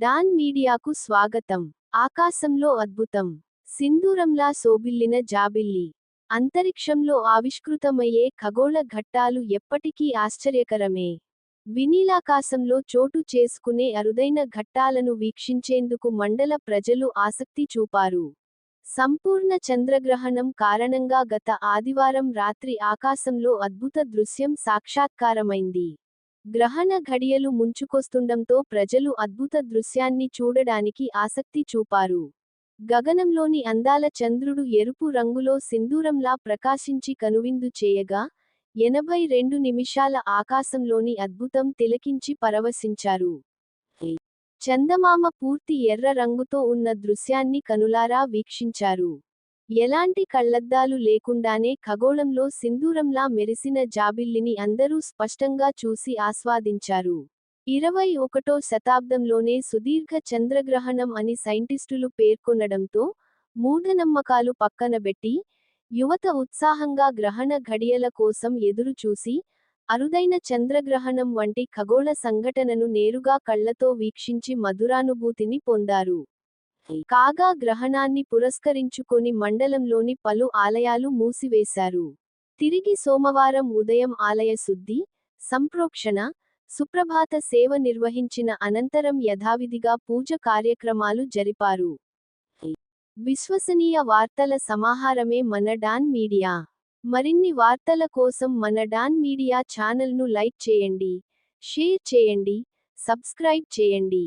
Don మీడియాకు స్వాగతం. ఆకాశంలో అద్భుతం. సింధూరంలా శోభిల్లిన జాబిల్లి. అంతరిక్షంలో ఆవిష్కృతమయ్యే ఖగోళ ఘట్టాలు ఎప్పటికీ ఆశ్చర్యకరమే. వినీలాకాశంలో చోటు చేసుకునే అరుదైన ఘట్టాలను వీక్షించేందుకు మండల ప్రజలు ఆసక్తి చూపారు. సంపూర్ణ చంద్రగ్రహణం కారణంగా గత ఆదివారం రాత్రి ఆకాశంలో అద్భుత దృశ్యం సాక్షాత్కారమైంది. గ్రహణ ఘడియలు ముంచుకొస్తుండంతో ప్రజలు అద్భుత దృశ్యాన్ని చూడడానికి ఆసక్తి చూపారు. గగనంలోని అందాల చంద్రుడు ఎరుపు రంగులో సింధూరంలా ప్రకాశించి కనువిందు చేయగా ఎనభై రెండు నిమిషాల ఆకాశంలోని అద్భుతం తిలకించి పరవశించారు. చందమామ పూర్తి ఎర్ర రంగుతో ఉన్న దృశ్యాన్ని కనులారా వీక్షించారు. ఎలాంటి కళ్ళద్దాలు లేకుండానే ఖగోళంలో సింధూరంలా మెరిసిన జాబిల్లిని అందరూ స్పష్టంగా చూసి ఆస్వాదించారు. ఇరవై ఒకటో శతాబ్దంలోనే సుదీర్ఘ చంద్రగ్రహణం అని సైంటిస్టులు పేర్కొనడంతో మూఢనమ్మకాలు పక్కనబెట్టి యువత ఉత్సాహంగా గ్రహణ ఘడియల కోసం ఎదురుచూసి అరుదైన చంద్రగ్రహణం వంటి ఖగోళ సంఘటనను నేరుగా కళ్ళతో వీక్షించి మధురానుభూతిని పొందారు. కాగా గ్రహణాన్ని పురస్కరించుకొని మండలంలోని పలు ఆలయాలు మూసివేశారు. తిరిగి సోమవారం ఉదయం ఆలయ శుద్ధి సంప్రోక్షణ సుప్రభాత సేవ నిర్వహించిన అనంతరం యథావిధిగా పూజ కార్యక్రమాలు జరిపారు. విశ్వసనీయ వార్తల సమాహారమే మన డాన్ మీడియా. మరిన్ని వార్తల కోసం మన డాన్ మీడియా ఛానల్ను లైక్ చేయండి షేర్ చేయండి సబ్స్క్రైబ్ చేయండి.